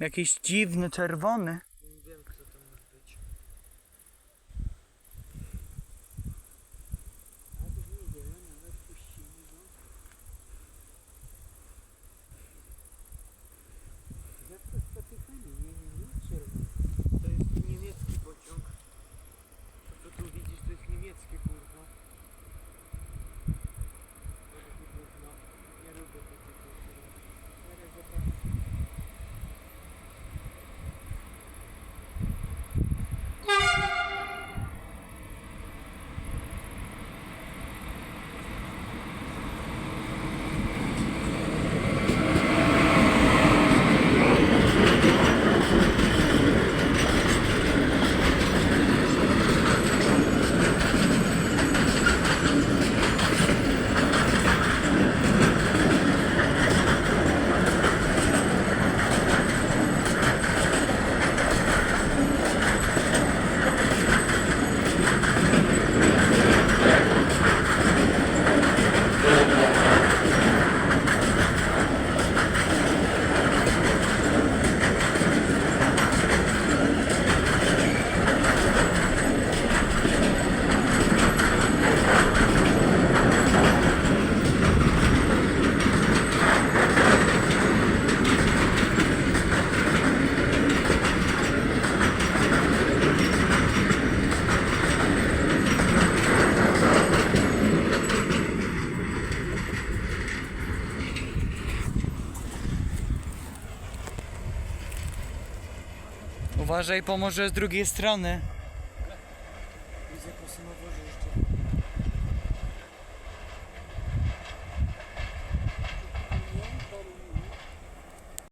Jakiś dziwny, czerwony. Uważaj, pomoże z drugiej strony. Widzę